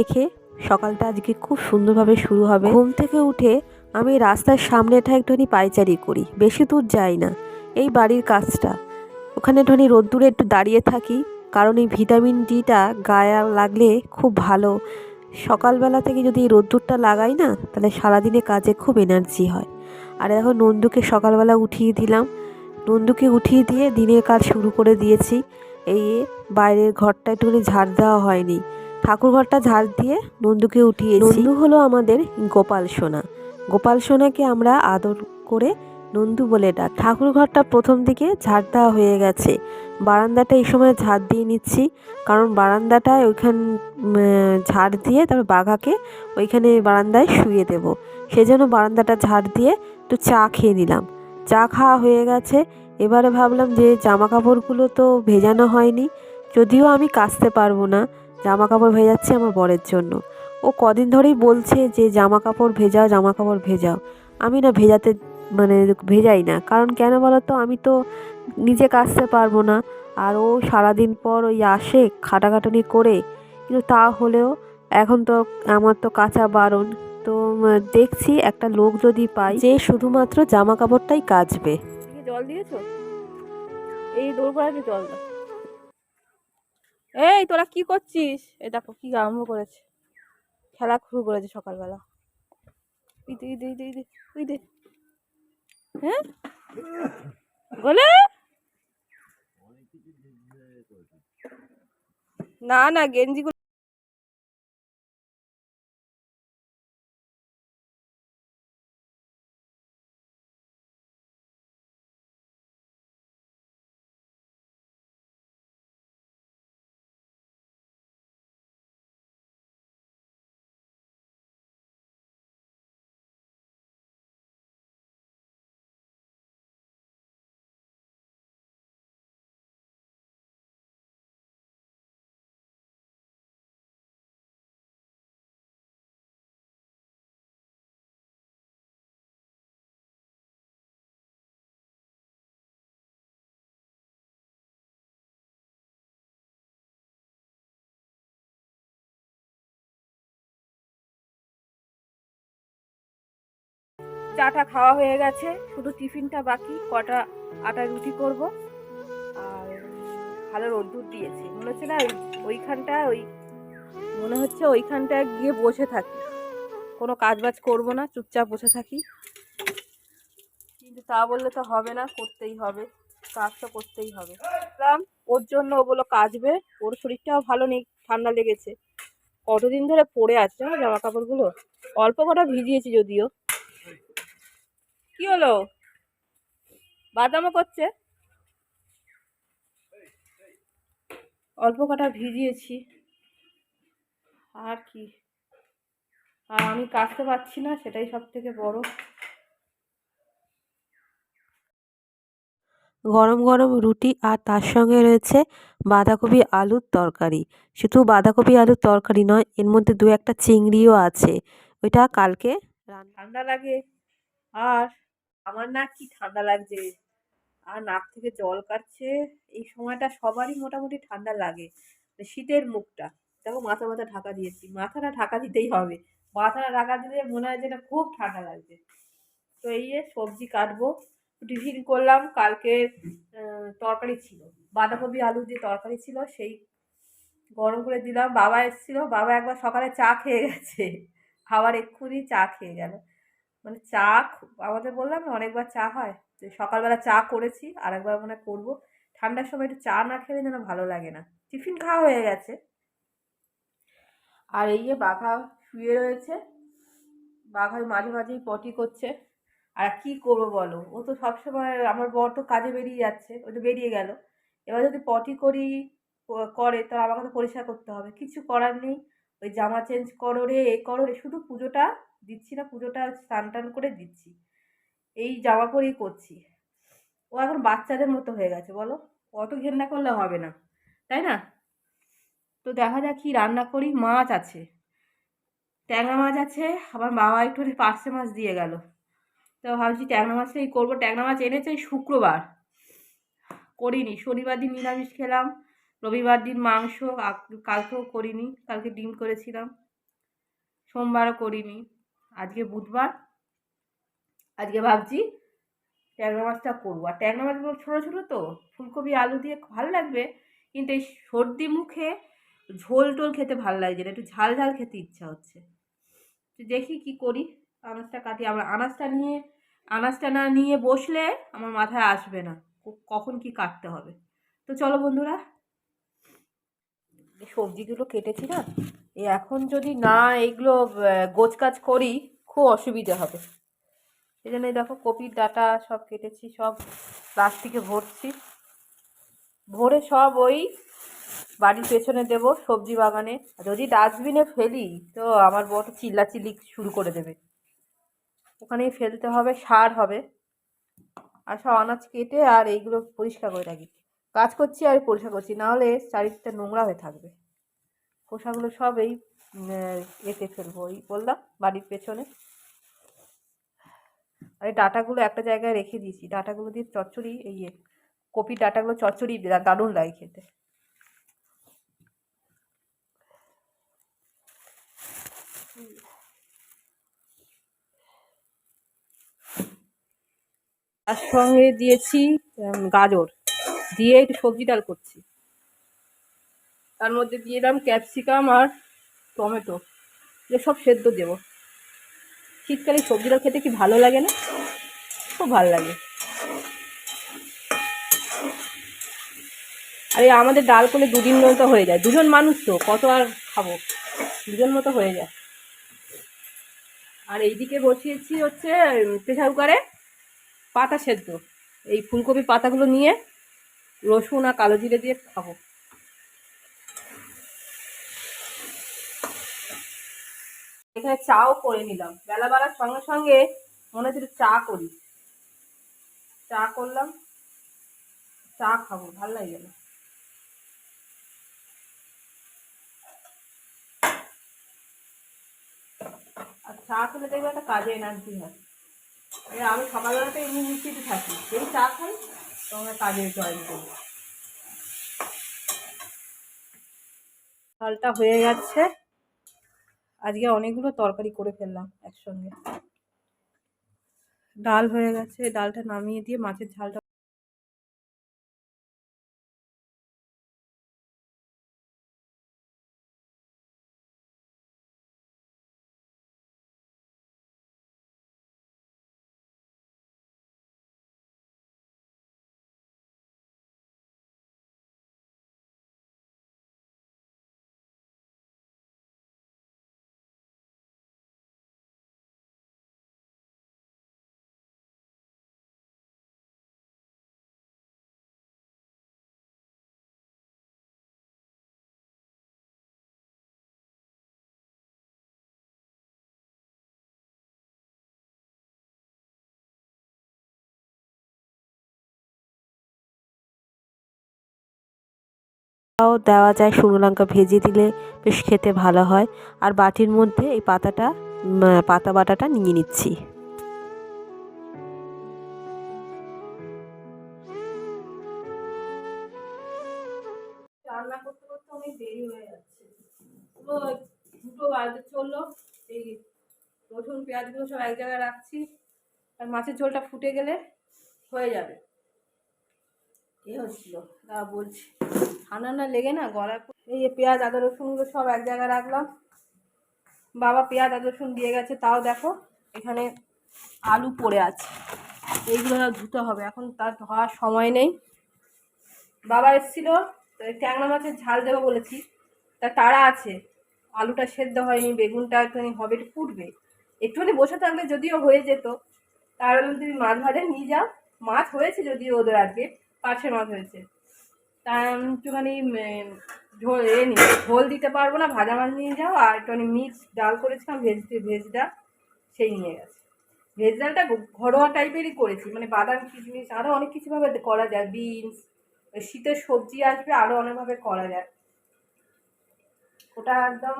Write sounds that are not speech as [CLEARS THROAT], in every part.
দেখে সকালটা আজকে খুব সুন্দরভাবে শুরু হবে। ঘুম থেকে উঠে আমি রাস্তার সামনেটা একটুখানি পাইচারি করি। বেশি দূর যাই না। এই বাড়ির কাজটা। ওখানে একটুখানি রোদ্দুরে একটু দাঁড়িয়ে থাকি, কারণ এই ভিটামিন ডিটা গায়ে লাগলে খুব ভালো। সকালবেলা থেকে যদি রোদ্দুরটা লাগাই না, তাহলে সারাদিনে কাজে খুব এনার্জি হয়। আর এখন নন্দুকে সকালবেলা উঠিয়ে দিলাম। নন্দুকে উঠিয়ে দিয়ে দিনের কাজ শুরু করে দিয়েছি। এই বাইরের ঘরটা একটুখানি ঝাড় দেওয়া হয়নি। ঠাকুর ঘরটা ঝাড় দিয়ে নন্দুকে উঠিয়েছি। নন্দু হলো আমাদের গোপাল সোনা। গোপাল সোনাকে আমরা আদর করে নন্দু বলে ডাক। ঠাকুরঘরটা প্রথম দিকে ঝাড় দেওয়া হয়ে গেছে। বারান্দাটা এই সময় ঝাড় দিয়ে নিচ্ছি। কারণ বারান্দাটায় ওইখান ঝাড় দিয়ে তারপর বাঘাকে ওইখানে বারান্দায় শুয়ে দেব। সেজন্য বারান্দাটা ঝাড় দিয়ে একটু চা খেয়ে নিলাম। চা খাওয়া হয়ে গেছে। এবারে ভাবলাম যে জামা কাপড়গুলো তো ভেজানো হয়নি। যদিও আমি কাচতে পারব না। জামা কাপড় ভেজাচ্ছি আমার বরের জন্য। ও কদিন ধরেই বলছে যে জামা কাপড় ভেজাও জামা কাপড় ভেজাও। আমি না ভেজাতে মানে ভেজাই না। কারণ কেন বলো তো আমি তো নিজে কাচতে পারব না। আর ও সারাদিন পর ওই আসে খাটাখাটুনি করে। কিন্তু তা হলেও এখন তো আমার তো কাঁচা বারণ। তো দেখছি একটা লোক যদি পাই যে শুধুমাত্র জামা কাপড়টাই কাচবে। জল দিয়েছ? এই দৌড় জল দাও। এই, তোরা কি করছিস? এই দেখো কি আরম্ভ করেছে। খেলা শুরু করেছে সকালবেলা। হ্যাঁ? বলে? না না, গেঞ্জিগুলো চাটা খাওয়া হয়ে গেছে, শুধু টিফিনটা বাকি, কটা আটা রুটি করব। আর ভালো রোদ্দুর দিয়েছি। মনে হচ্ছে না ওই- ওইখানটা ওই মনে হচ্ছে ওইখানটায় গিয়ে বসে থাকি। কোনো কাজ বাজ করব না, চুপচাপ বসে থাকি। কিন্তু তা বললে তো হবে না, করতেই হবে। কাজ তো করতেই হবে। ওর জন্য ও বলল কাচবে ওর শরীরটাও ভালো নেই, ঠান্ডা লেগেছে। কতদিন ধরে পড়ে আছে জামা কাপড়গুলো অল্প কটা ভিজিয়েছি যদিও। কি হলো? বাদামও করছে। অল্প কটা ভিজিয়েছি। আর কি? আর আমি কাচতে পারছি না সেটাই সব থেকে বড়। গরম গরম রুটি আর তার সঙ্গে রয়েছে বাঁধাকপি আলুর তরকারি। শুধু বাঁধাকপি আলুর তরকারি নয় এর মধ্যে দু একটা চিংড়িও আছে। ওইটা কালকে রান্না ঠান্ডা লাগে। আর আমার না কি ঠান্ডা লাগছে? আর নাক থেকে জল কাটছে। এই সময়টা সবারই মোটামুটি ঠান্ডা লাগে। মানে শীতের মুখটা। দেখো মাথা মাথা ঢাকা দিয়েছি। মাথাটা ঢাকা দিতেই হবে। মাথাটা ঢাকা দিলে মনে হয় যে না খুব ঠান্ডা লাগছে। তো এই সবজি কাটবো। টিফিন করলাম। কালকে তরকারি ছিল। বাঁধাকপি, আলু দিয়ে তরকারি ছিল। সেই গরম করে দিলাম। বাবা এসেছিল। বাবা একবার সকালে চা খেয়ে গেছে। আবার এক্ষুনি চা খেয়ে গেল। মানে চা আমাদের বললাম না অনেকবার চা হয় তো সকালবেলা চা করেছি আর একবার মনে করব। ঠান্ডার সময় একটু চা না খেলে যেন ভালো লাগে না। টিফিন খাওয়া হয়ে গেছে। আর এই যে বাঘা শুয়ে রয়েছে বাঘার মাঝে মাঝেই পটি করছে। আর কি করব বলো? ও তো সবসময় আমার বর তো কাজে বেরিয়ে যাচ্ছে, ও তো বেরিয়ে গেল। এবার যদি পটি করি করে, তো আমাকে তো পরিষ্কার করতে হবে। কিছু করার নেই। ওই জামা চেঞ্জ করো রে, এ করো রে, শুধু পুজোটা দিচ্ছি না, পুজোটা স্নান টান করে দিচ্ছি। এই জামা পরেই করছি। ও এখন বাচ্চাদের মতো হয়ে গেছে, বলো? অত ঘেন্না করলে হবে না, তাই না? তো দেখা যাক কি রান্না করি। মাছ আছে, ট্যাংরা মাছ আছে, আমার বাবা একটু পার্সে মাছ দিয়ে গেল। তো ভাবছি ট্যাংরা মাছটাই করব। ট্যাংরা মাছ এনেছে শুক্রবার, করিনি। শনিবার দিন নিরামিষ খেলাম, রবিবার দিন মাংস কালকেও করিনি, কালকে ডিম করেছিলাম। সোমবারও করিনি। আজকে বুধবার, আজকে ভাবছি ট্যাংরা মাছটা করব। আর ট্যাংরা মাছগুলো ছোটো ছোটো তো, ফুলকপি, আলু দিয়ে ভালো লাগবে, কিন্তু এই সর্দি মুখে ঝোল টোল খেতে ভালো লাগছে না একটু ঝাল ঝাল খেতে ইচ্ছা হচ্ছে। তো দেখি কি করি, আনাজটা কাটি, আমার আনাজটা নিয়ে, আনাজটা না নিয়ে বসলে আমার মাথায় আসবে না, কখন কি কাটতে হবে। তো চলো বন্ধুরা সবজিগুলো কেটেছি না এখন যদি না এইগুলো গোছ কাজ করি, খুব অসুবিধা হবে। এই জন্য দেখো কপির ডাটা সব কেটেছি, সব প্লাস্টিকে ভরছি। ভরে সব ওই বাড়ির পেছনে দেব সবজি বাগানে। যদি ডাস্টবিনে ফেলি, তো আমার বড় চিল্লাচিল্লি শুরু করে দেবে। ওখানেই ফেলতে হবে, সার হবে। আর সব আনাজ কেটে আর এইগুলো পরিষ্কার করে রাখি। কাজ করছি আর পরিষ্কার করছি নাহলে চারিদিকটা নোংরা হয়ে থাকবে। খোসাগুলো সব এই এতে ফেলব ওই বললাম বাড়ির পেছনে। আর এই ডাটাগুলো একটা জায়গায় রেখে দিয়েছি ডাটাগুলো দিয়ে চচ্চড়ি এই এ, কপির ডাটাগুলো চচ্চড়ি দারুণ লাগে খেতে। তার সঙ্গে দিয়েছি গাজর। দিয়ে একটু সবজি ডাল করছি। তার মধ্যে দিয়ে দিলাম ক্যাপসিকাম আর টমেটো। সব সেদ্ধ দেবো। শীতকালে সবজি ডাল খেতে কি ভালো লাগে না? খুব ভালো লাগে। আরে আমাদের ডাল করলে দুদিন মতো হয়ে যায়। দুজন মানুষ তো, কত আর খাব? দুজন মতো হয়ে যায়। আর এইদিকে বসিয়েছি হচ্ছে প্রেশার কুকারে পাতা সেদ্ধ। এই ফুলকপি পাতাগুলো নিয়ে রসুন আর কালো জিরে দিয়ে খাব। এখানে চাও করে নিলাম। বেলা বেলার সঙ্গে সঙ্গে মনে হচ্ছে চা করি। চা করলাম। চা খাব, ভালো লাগে না। আর চা খেলে দেখবে একটা কাজে এনার্জি হয়। আমি সকালবেলাটা এমনি নিশ্চিত থাকি। এই চা খাই তো আমরা কাজে জয়েন করি। ডালটা হয়ে যাচ্ছে আজকে অনেকগুলো তরকারি করে ফেললাম একসঙ্গে। ডাল হয়ে গেছে ডালটা নামিয়ে দিয়ে মাছের ঝালটা তাও দেওয়া যায়, শুকনো লঙ্কা ভেজে দিলে বেশ খেতে ভালো হয়। আর বাটির মধ্যে এই পাতাটা পাতা বাটাটা নিয়ে নিচ্ছি। রান্না করতে করতে অনেক দেরি হয়ে যাচ্ছে। পুরো দুটো বাজতে চলল এই রসুন সব এক জায়গায় রাখছি। আর মাছের ঝোলটা ফুটে গেলে হয়ে যাবে। এ হচ্ছিল তা বলছি। ঠান্ডা না লেগে না গলা এই পেঁয়াজ, আদা রসুনগুলো সব এক জায়গায় রাখলাম। বাবা পেঁয়াজ, আদা, রসুন দিয়ে গেছে, তাও দেখো, এখানে আলু পড়ে আছে। এইগুলো ধুতে হবে, এখন তার ধোয়ার সময় নেই। বাবা এসেছিল ট্যাংরা মাছের ঝাল দেবো বলেছি। তা তারা আছে, আলুটা সেদ্ধ হয়নি, বেগুনটা একটুখানি হবে, একটু ফুটবে। একটুখানি বসে থাকলে যদিও হয়ে যেত, তার তুমি মাছ ভাজা নিয়ে যাও। মাছ হয়েছে যদিও ওদের আজকে, পার্শে মাছ হয়েছে। তা আমি একটুখানি ঝোল, এ নি ঝোল দিতে পারব না, ভাজা মাছ নিয়ে যাও, আর একটুখানি মিক্স ডাল করেছিলাম, ভেজ ভেজ ডাল, সেই নিয়ে গেছে। ভেজ ডালটা ঘরোয়া টাইপেরই করেছি মানে বাদাম, কিশমিশ আরও অনেক কিছুভাবে করা যায়, বিনস শীতের সবজি আসবে আরও অনেকভাবে করা যায়। ওটা একদম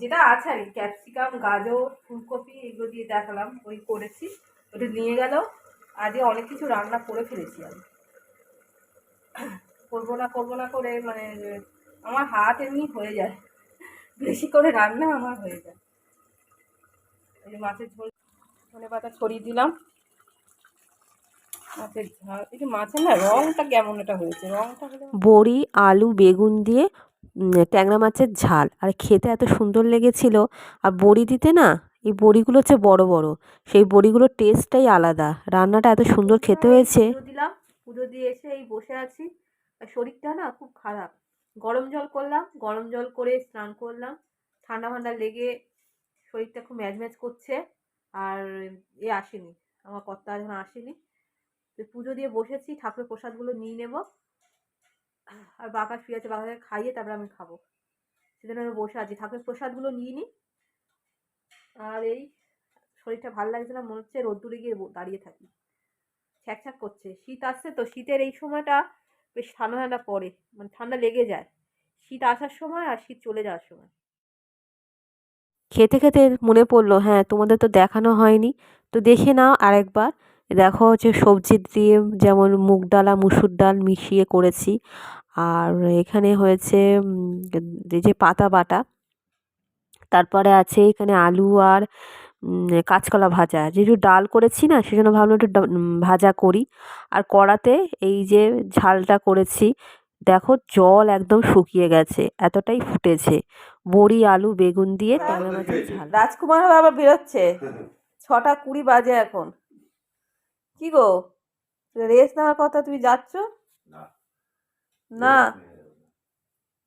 যেটা আছে আর কি, ক্যাপসিকাম, গাজর, ফুলকপি, এগুলো দিয়ে দেখালাম, ওই করেছি, ওটা নিয়ে গেল, আজকে অনেক কিছু রান্না করে ফেলেছি আমি। করব না করব না করে মানে আমার হাত এমনি হয়ে যায়। বেশি করে রান্না আমার হয়ে যায়। এই মাছের ঝোল ধনে পাতা ছড়িয়ে দিলাম। বড়ি আলু বেগুন দিয়ে ট্যাংরা মাছের ঝাল। আর খেতে এত সুন্দর লেগেছিল। আর বড়ি দিতে না এই বড়িগুলো হচ্ছে বড় বড়। সেই বড়িগুলোর টেস্টটাই আলাদা। রান্নাটা এত সুন্দর খেতে হয়েছে। দিলাম। পুজো দিয়ে এসে এই বসে আছি। শরীরটা না খুব খারাপ। গরম জল করলাম, গরম জল করে স্নান করলাম। ঠান্ডা ঠান্ডা লেগে শরীরটা খুব ম্যাজম্যাজ করছে আর এ আসেনি, আমার কর্তা এখন আসেনি। তো পুজো দিয়ে বসেছি, ঠাকুরের প্রসাদগুলো নিয়ে নেব। আর বাঁকা শুয়ে আছে বাঁকাকে খাইয়ে তারপরে আমি খাব। সেজন্য আমি বসে আছি, ঠাকুরের প্রসাদগুলো নিয়ে নিই আর এই শরীরটা ভালো লাগছে না, মনে হচ্ছে রোদ্দুরে গিয়ে দাঁড়িয়ে থাকি। ছ্যাঁক করছে, শীত আসছে তো শীতের এই সময়টা বেশ ঠান্ডা ঠান্ডা পড়ে মানে ঠান্ডা লেগে যায়। শীত আসার সময় আর শীত চলে যাওয়ার সময়। খেতে খেতে মনে পড়ল হ্যাঁ তোমাদের তো দেখানো হয়নি। তো দেখে নাও আরেকবার। দেখো হচ্ছে সবজি দিয়ে যেমন মুগ ডাল আর মুসুর ডাল মিশিয়ে করেছি। আর এখানে হয়েছে যে পাতা বাটা। তারপরে আছে এখানে আলু আর কাঁচকলা ভাজা। যেহেতু ডাল করেছি না সেজন্য ভাবলাম একটু ডা- ভাজা করি। আর কড়াতে এই যে ঝালটা করেছি দেখো জল একদম শুকিয়ে গেছে এতটাই ফুটেছে। বড়ি আলু বেগুন দিয়ে ট্যাংরা মাছের ঝাল। রাজকুমার আবার বেরোচ্ছে। ছটা কুড়ি বাজে এখন। কি গো? রেস্ট নেওয়ার কথা তুমি যাচ্ছ? না। না?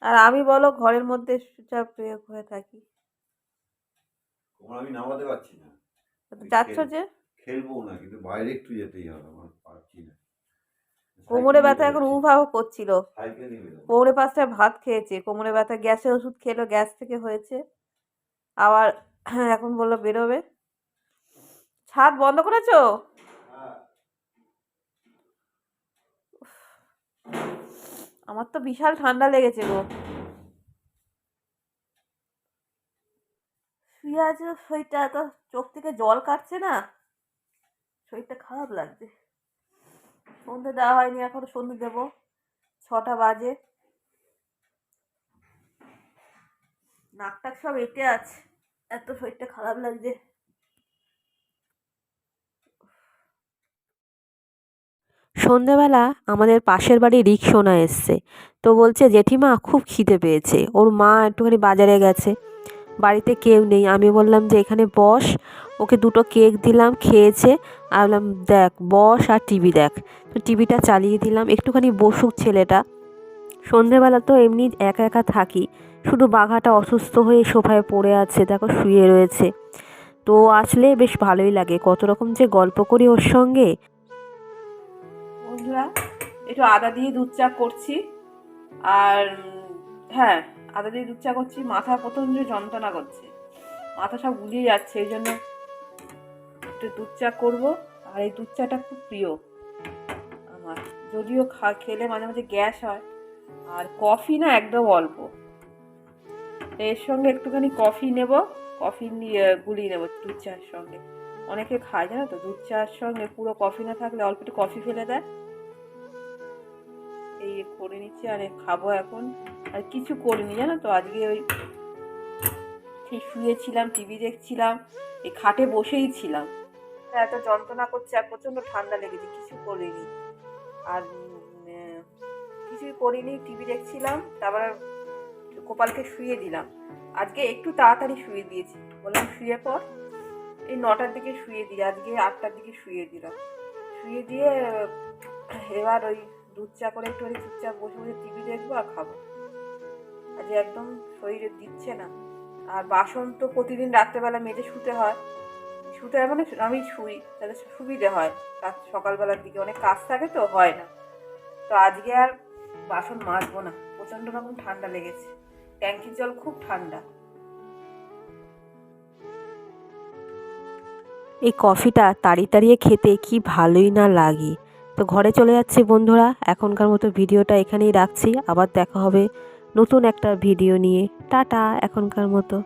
আর আমি বলো ঘরের মধ্যে চুপচাপ প্রয়োগ হয়ে থাকি। তোমার আমি নামাতে পারছি না। যাচ্ছ যে? খেলব না কিন্তু বাইরে একটু যেতেই হবে আমার পারছি না। কোমরে ব্যথা এখন উভাব করছিল। কোমরে পাঁচটা ভাত খেয়েছে কোমরে ব্যথা গ্যাসের ওষুধ খেলো গ্যাস থেকে হয়েছে। আবার [CLEARS THROAT] এখন বলল বেরোবে? ছাদ বন্ধ করেছ? আমার তো বিশাল ঠান্ডা লেগেছে গো। শুয়ে শরীরটা এত চোখ থেকে জল কাটছে না। শরীরটা খারাপ লাগছে। সন্ধে দেওয়া হয়নি, এখনও সন্ধে দেবো। ছটা বাজে। নাক টাক সব এঁটে আছে। এত শরীরটা খারাপ লাগছে। সন্ধেবেলা আমাদের পাশের বাড়ি রিক্সোনা এসছে। তো বলছে, জেঠিমা, খুব খিদে পেয়েছে। ওর মা একটুখানি বাজারে গেছে। বাড়িতে কেউ নেই। আমি বললাম যে, এখানে বস। ওকে দুটো কেক দিলাম, খেয়েছে। আর বললাম, দেখ, বস আর টিভি দেখ। তো টিভিটা চালিয়ে দিলাম। একটুখানি বসুক ছেলেটা। সন্ধেবেলা তো এমনি একা একা থাকি। শুধু বাঘাটা অসুস্থ হয়ে সোফায় পড়ে আছে, দেখো শুয়ে রয়েছে। তো আসলে বেশ ভালোই লাগে। কত রকম যে গল্প করি ওর সঙ্গে। একটু আদা দিয়ে দুধ চা করছি। আর হ্যাঁ আদা দিয়ে দুধ চা করছি, মাথা প্রচণ্ড যন্ত্রণা করছে। মাথা সব গুলিয়ে যাচ্ছে, এই জন্য একটু দুধ চা করব। আর এই দুধ চাটা খুব প্রিয় আমার। যদিও খা, খেলে মাঝে মাঝে গ্যাস হয়। আর কফি না একদম অল্প। এর সঙ্গে একটুখানি কফি নেব, কফি নিয়ে গুলিয়ে নেব দুধ চায়ের সঙ্গে। অনেকে খায় জানো তো, দুধ চায়ের সঙ্গে পুরো কফি না থাকলে অল্প একটু কফি ফেলে দেয়। এই করে নিচ্ছি আর খাব এখন। আর কিছু করিনি, জানো তো? আজকে ওই সেই শুয়েছিলাম, টিভি দেখছিলাম, এই খাটে বসেই ছিলাম। এত যন্ত্রণা করছে আর প্রচণ্ড ঠান্ডা লেগেছে, কিছু করিনি। আর কিছুই করিনি, টিভি দেখছিলাম, তারপর গোপালকে শুয়ে দিলাম। আজকে একটু তাড়াতাড়ি শুয়ে দিয়েছি। বললাম শুয়ে পর এই নটার দিকে শুয়ে দিই, আজকে আটটার দিকে শুয়ে দিলাম। শুয়ে দিয়ে এবার ওই দুধ চা করে একটু চুপচাপ বসে বসে টিভি দেখব আর খাব। আজকে একদম শরীরে দিচ্ছে না। আর বাসন তো প্রতিদিন রাত্রেবেলা মেজে শুতে হয়। শুতে হয় মানে আমি শুই তাতে সুবিধে হয়। রাত সকালবেলার দিকে অনেক কাজ থাকে তো, হয় না। তো আজকে আর বাসন মাজবো না। প্রচণ্ড রকম ঠান্ডা লেগেছে। ট্যাঙ্কির জল খুব ঠান্ডা। এই কফিটা তাড়িয়ে খেতে কি ভালোই না লাগে। তো ঘরে চলে যাচ্ছি বন্ধুরা। এখনকার মতো ভিডিওটা এখানেই রাখছি। আবার দেখা হবে নতুন একটা ভিডিও নিয়ে। টাটা, এখনকার মতো।